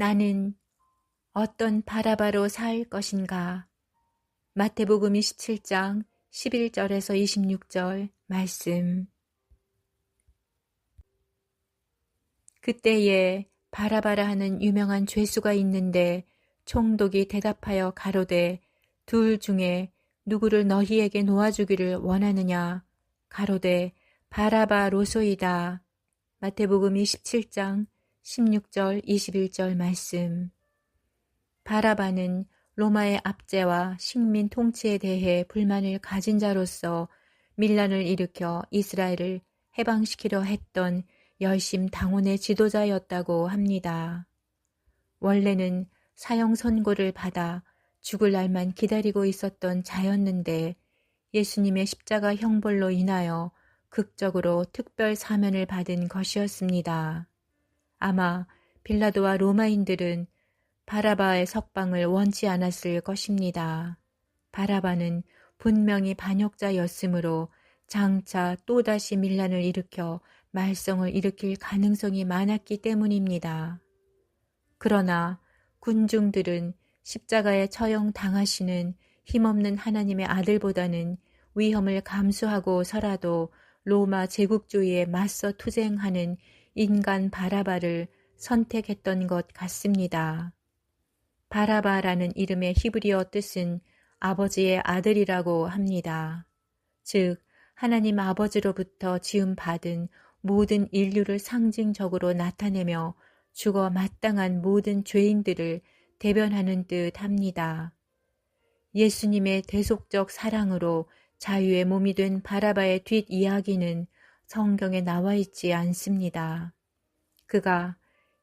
나는 어떤 바라바로 살 것인가? 마태복음 27장 11절에서 26절 말씀. 그때에 바라바라 하는 유명한 죄수가 있는데 총독이 대답하여 가로되 둘 중에 누구를 너희에게 놓아주기를 원하느냐 가로되 바라바 로소이다. 마태복음 27장 16절 21절 말씀 바라바는 로마의 압제와 식민 통치에 대해 불만을 가진 자로서 밀란을 일으켜 이스라엘을 해방시키려 했던 열심 당원의 지도자였다고 합니다. 원래는 사형 선고를 받아 죽을 날만 기다리고 있었던 자였는데 예수님의 십자가 형벌로 인하여 극적으로 특별 사면을 받은 것이었습니다. 아마 빌라도와 로마인들은 바라바의 석방을 원치 않았을 것입니다. 바라바는 분명히 반역자였으므로 장차 또다시 밀란을 일으켜 말썽을 일으킬 가능성이 많았기 때문입니다. 그러나 군중들은 십자가에 처형 당하시는 힘없는 하나님의 아들보다는 위험을 감수하고 서라도 로마 제국주의에 맞서 투쟁하는 인간 바라바를 선택했던 것 같습니다. 바라바라는 이름의 히브리어 뜻은 아버지의 아들이라고 합니다. 즉, 하나님 아버지로부터 지음받은 모든 인류를 상징적으로 나타내며 죽어 마땅한 모든 죄인들을 대변하는 듯 합니다. 예수님의 대속적 사랑으로 자유의 몸이 된 바라바의 뒷이야기는 성경에 나와 있지 않습니다. 그가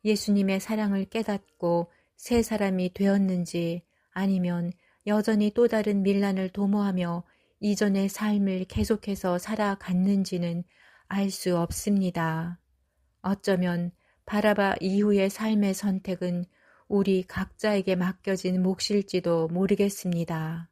예수님의 사랑을 깨닫고 새 사람이 되었는지 아니면 여전히 또 다른 밀란을 도모하며 이전의 삶을 계속해서 살아갔는지는 알 수 없습니다. 어쩌면 바라바 이후의 삶의 선택은 우리 각자에게 맡겨진 몫일지도 모르겠습니다.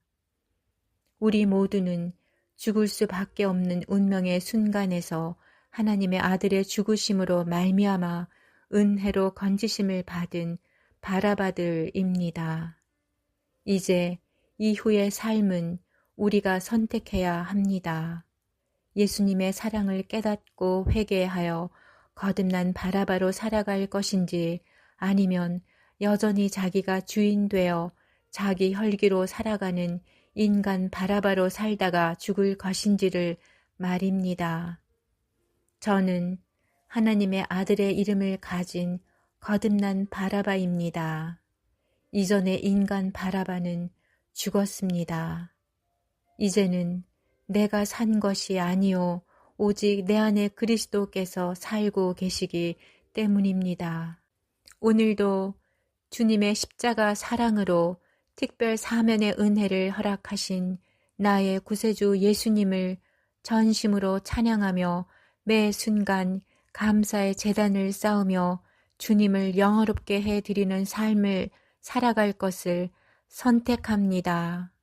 우리 모두는 죽을 수밖에 없는 운명의 순간에서 하나님의 아들의 죽으심으로 말미암아 은혜로 건지심을 받은 바라바들입니다. 이제 이후의 삶은 우리가 선택해야 합니다. 예수님의 사랑을 깨닫고 회개하여 거듭난 바라바로 살아갈 것인지 아니면 여전히 자기가 주인 되어 자기 혈기로 살아가는 인간 바라바로 살다가 죽을 것인지를 말입니다. 저는 하나님의 아들의 이름을 가진 거듭난 바라바입니다. 이전의 인간 바라바는 죽었습니다. 이제는 내가 산 것이 아니요 오직 내 안에 그리스도께서 살고 계시기 때문입니다. 오늘도 주님의 십자가 사랑으로 특별 사면의 은혜를 허락하신 나의 구세주 예수님을 전심으로 찬양하며 매 순간 감사의 재단을 쌓으며 주님을 영어롭게 해 드리는 삶을 살아갈 것을 선택합니다.